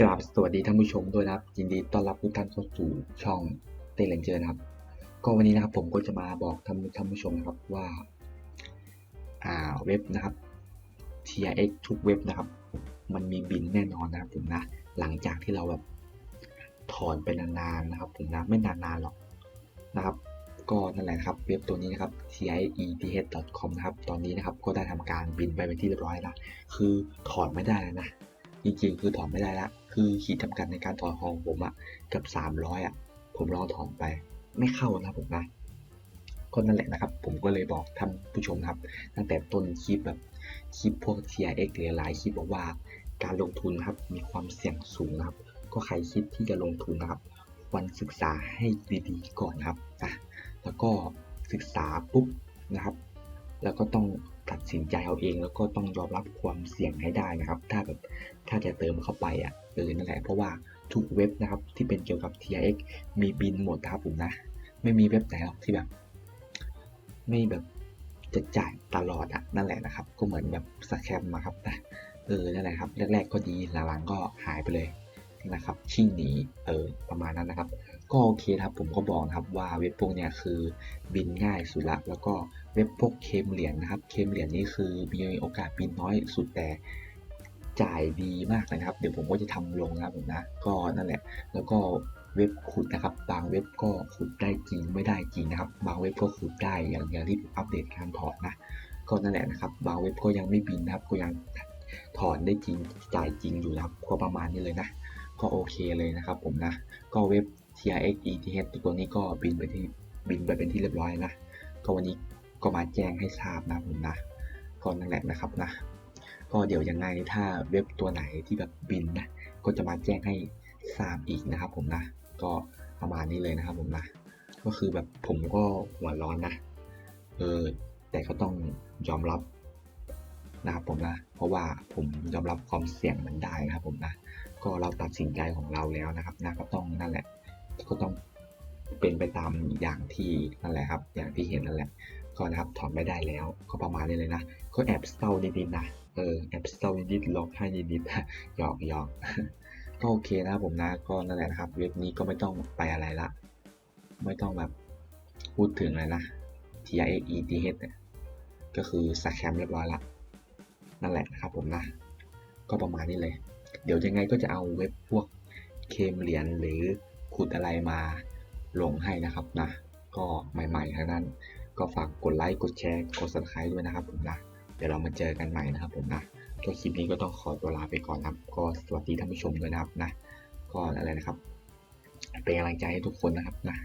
กราบสวัสดีท่านผู้ชมด้วยนะครับ ยินดีต้อนรับทุกท่านเข้าสู่ช่องเต้เลนเจอร์นะครับ ก็วันนี้นะครับผมก็จะมาบอกท่านท่านผู้ชมนะครับว่าอ่าเว็บนะครับ TRX ทุกเว็บนะครับ มันมีบินแน่นอนนะครับผมนะหลังจากที่เราแบบ ถอนไปนานๆนะครับผมนะไม่นานๆหรอกนะครับก็นั่นแหละครับเว็บตัวนี้นะครับ tieth.com นะครับตอนนี้นะครับก็ได้ทำการบินไปเป็นที่เรียบร้อยล้วคือถอนไม่ได้แล้วนะจริงๆคือถอนไม่ได้ละคือขีดจำกัดในการถอนของผมอะเกับ300อะผมลองถอนไปไม่เข้านะผมนะก็นั่นแหละนะครับ ผมก็เลยบอกท่านผู้ชมนะครับ ตั้งแต่ต้นคลิปแบบคลิปพวก TRX หรือหลายคลิปบอกว่าการลงทุนนะครับมีความเสี่ยงสูงนะครับ ก็ใครคิดที่จะลงทุนนะครับควรศึกษาให้ดีๆก่อนนะครับนะแล้วก็ศึกษาปุ๊บนะครับ แล้วก็ต้องตัดสินใจเอาเอง แล้วก็ต้องยอมรับความเสี่ยงให้ได้นะครับ ถ้าแบบถ้าจะเติมเข้าไปอะเออนั่นแหละเพราะว่าทุกเว็บนะครับที่เป็นเกี่ยวกับ TRX มีบินหมดนะครับผมนะ ไม่มีเว็บไหนหรอกที่แบบ ไม่แบบจะจ่ายตลอดอะนั่นแหละนะครับ ก็เหมือนแบบสแคมมาครับนะเออนั่นแหละครับ แรก ๆ ก็ดีหลังๆก็หายไปเลย นะครับชิ่งหนีเออประมาณนั้นนะครับ ก็โอเคครับผมก็บอกนะครับว่าเว็บพวกเนี้ยคือบินง่ายสุดละแล้วก็เว็บพวกเคมเหรียญนะครับ เคมเหรียญนี่คือมีโอกาสบินน้อยสุดแต่จ่ายดีมากนะครับ เดี๋ยวผมก็จะทำลงนะครับผมนะก็นั่นแหละ แล้วก็เว็บขุดนะครับ บางเว็บก็ขุดได้จริงไม่ได้จริงนะครับ บางเว็บก็ขุดได้อย่างอย่างที่ผมอัปเดตการถอนนะก็นั่นแหละนะครับ บางเว็บก็ยังไม่บินนะครับก็ยังถอนได้จริงจ่ายจริงอยู่นะครับก็ประมาณนี้เลยนะ ก็โอเคเลยนะครับผมนะ ก็เว็บ TRX ETH ตัวนี้ก็บินไปที่บินไปเป็นที่เรียบร้อยนะ ก็วันนี้ก็มาแจ้งให้ทราบนะผมนะก็นั่นแหละนะครับนะ ก็เดี๋ยวยังไงถ้าเว็บตัวไหนที่แบบบินนะ ก็จะมาแจ้งให้ทราบอีกนะครับผมนะ ก็ประมาณนี้เลยนะครับผมนะ ก็คือแบบผมก็หัวร้อนนะ เออ แต่ก็ต้องยอมรับนะครับผมนะ เพราะว่าผมยอมรับความเสี่ยงมันได้นะครับผมนะ ก็เราตัดสินใจของเราแล้วนะครับนะก็ต้องนั่นแหละก็ต้องเป็นไปตามอย่างที่นั่นแหละครับ อย่างที่เห็นนั่นแหละก็นะครับถอนไม่ได้แล้วก็ประมาณนี้เลยนะก็แอบเศร้านิดๆนะเออแอบเศร้านิดๆร้องไห้นิดๆนะหยอกหยอกก็โอเคนะผมนะก็นั่นแหละนะครับ เว็บนี้ก็ไม่ต้องไปอะไรละ ไม่ต้องแบบพูดถึงเลยนะ TRX ETH เนี่ยก็คือสแคมเรียบร้อยละนั่นแหละนะครับผมนะ ก็ประมาณนี้เลย เดี๋ยวยังไงก็จะเอาเว็บพวกเคมเหรียญหรือขุดอะไรมาลงให้นะครับนะ ก็ใหม่ๆทั้งนั้น ก็ฝากกดไลค์กดแชร์กด subscribe ด้วยนะครับผมนะเดี๋ยวเรามาเจอกันใหม่นะครับผมนะก็คลิปนี้ก็ต้องขอตัวลาไปก่อนนะครับ ก็สวัสดีท่านผู้ชมด้วยนะครับนะก็อะไรนะครับ เป็นกำลังใจให้ทุกคนนะครับนะ